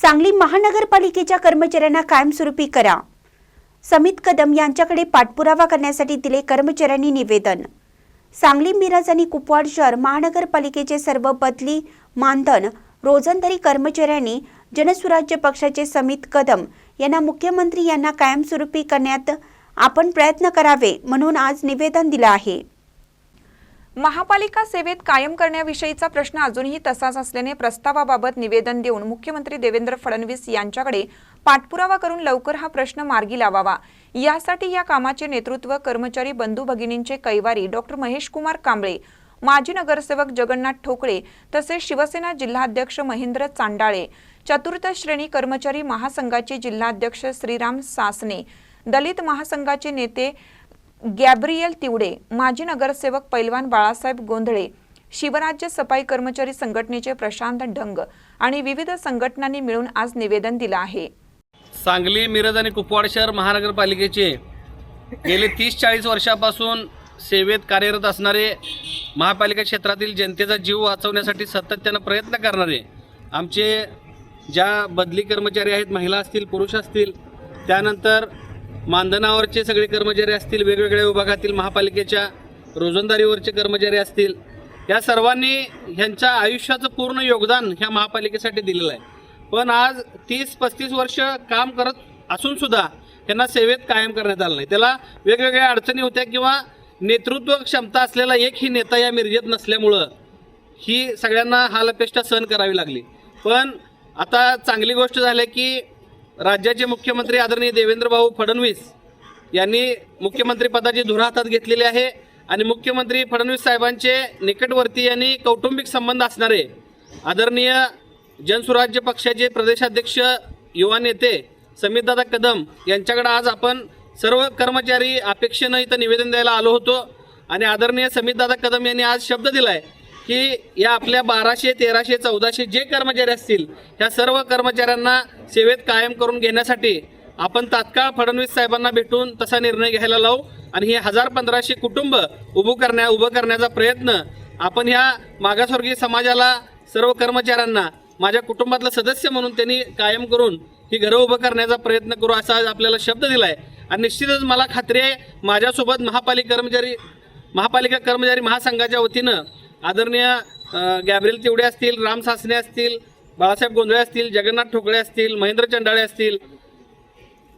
सांगली महानगरपालिकेच्या कर्मचाऱ्यांना कायमस्वरूपी करा. समित कदम यांच्याकडे पाठपुरावा करण्यासाठी दिले कर्मचाऱ्यांनी निवेदन. सांगली मिरज आणि कुपवाड शहर महानगरपालिकेचे सर्व बदली मानधन रोजंदारी कर्मचाऱ्यांनी जनसुराज्य पक्षाचे समित कदम यांना मुख्यमंत्री यांना कायमस्वरूपी करण्यात आपण प्रयत्न करावे म्हणून आज निवेदन दिलं आहे. महापालिका सेवेत कायम करण्याविषयीचा प्रश्न अजूनही तसाच असल्याने प्रस्तावाबाबत निवेदन देऊन मुख्यमंत्री देवेंद्र फडणवीस यांच्याकडे पाठपुरावा करून लवकर हा प्रश्न मार्गी लावावा. यासाठी या कामाचे नेतृत्व कर्मचारी बंधू भगिनींचे कैवारी डॉक्टर महेश कुमार कांबळे माजी नगरसेवक जगन्नाथ ठोकळे तसेच शिवसेना जिल्हाध्यक्ष महेंद्र चांडाळे चतुर्थ श्रेणी कर्मचारी महासंघाचे जिल्हाध्यक्ष श्रीराम सासने दलित महासंघाचे नेते गॅब्रियल तिवडे माजी नगरसेवक पैलवान बाळासाहेब गोंधळे शिवराज्य सफाई कर्मचारी संघटनेचे प्रशांत ढंग आणि विविध संघटनांनी मिळून आज निवेदन दिलं आहे. सांगली मिरज आणि कुपवाड शहर महानगरपालिकेचे गेले तीस चाळीस वर्षापासून सेवेत कार्यरत असणारे महापालिका क्षेत्रातील जनतेचा जीव वाचवण्यासाठी सातत्यानं प्रयत्न करणारे आमचे ज्या बदली कर्मचारी आहेत महिला असतील पुरुष असतील त्यानंतर मानधनावरचे सगळे कर्मचारी असतील वेगवेगळ्या विभागातील महापालिकेच्या रोजंदारीवरचे कर्मचारी असतील या सर्वांनी ह्यांच्या आयुष्याचं पूर्ण योगदान ह्या महापालिकेसाठी दिलेलं आहे. पण आज तीस पस्तीस वर्ष काम करत असून सुद्धा त्यांना सेवेत कायम करण्यात आलं नाही. त्याला वेगवेगळ्या अडचणी होत्या किंवा नेतृत्व क्षमता असलेला एकही नेता या मिरजेत नसल्यामुळं ही सगळ्यांना हालअपेष्टा सहन करावी लागली. पण आता चांगली गोष्ट झाली की राज्याचे मुख्यमंत्री आदरणीय देवेंद्रभाऊ फडणवीस यांनी मुख्यमंत्रीपदाची धुरा हातात घेतलेली आहे आणि मुख्यमंत्री फडणवीस साहेबांचे निकटवर्ती आणि कौटुंबिक संबंध असणारे आदरणीय जनसुराज्य पक्षाचे प्रदेशाध्यक्ष युवा नेते समीरदादा कदम यांच्याकडे आज आपण सर्व कर्मचारी अपेक्षेनं इथं निवेदन द्यायला आलो होतो. आणि आदरणीय समीरदादा कदम यांनी आज शब्द दिलाय की या आपल्या बाराशे तेराशे चौदाशे जे कर्मचारी असतील ह्या सर्व कर्मचाऱ्यांना सेवेत कायम करून घेण्यासाठी आपण तात्काळ फडणवीस साहेबांना भेटून तसा निर्णय घ्यायला लावू आणि हे हजार पंधराशे कुटुंब उभं करण्या उभं करण्याचा प्रयत्न आपण ह्या मागासवर्गीय समाजाला सर्व कर्मचाऱ्यांना माझ्या कुटुंबातलं सदस्य म्हणून त्यांनी कायम करून ही घरं उभं करण्याचा प्रयत्न करू असा आज आपल्याला शब्द दिलाय. आणि निश्चितच मला खात्री आहे माझ्यासोबत महापालिका कर्मचारी महापालिका कर्मचारी महासंघाच्या वतीनं आदरणीय गॅब्रिल तेवडे असतील राम सासने असतील बाळासाहेब गोंधळे असतील जगन्नाथ ठोकळे असतील महेंद्र चंडाळे असतील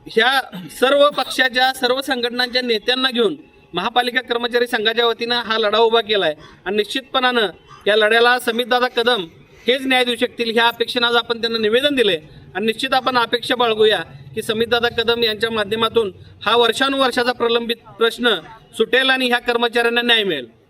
ह्या सर्व पक्षाच्या सर्व संघटनांच्या नेत्यांना घेऊन महापालिका कर्मचारी संघाच्या वतीनं हा लढा उभा केला आहे आणि निश्चितपणानं या लढ्याला समितदादा कदम हेच न्याय देऊ शकतील ह्या अपेक्षेनं आज आपण त्यांना निवेदन दिले आणि निश्चित आपण अपेक्षा बाळगूया की समितदादा कदम यांच्या माध्यमातून हा वर्षानुवर्षाचा प्रलंबित प्रश्न सुटेल आणि ह्या कर्मचाऱ्यांना न्याय मिळेल.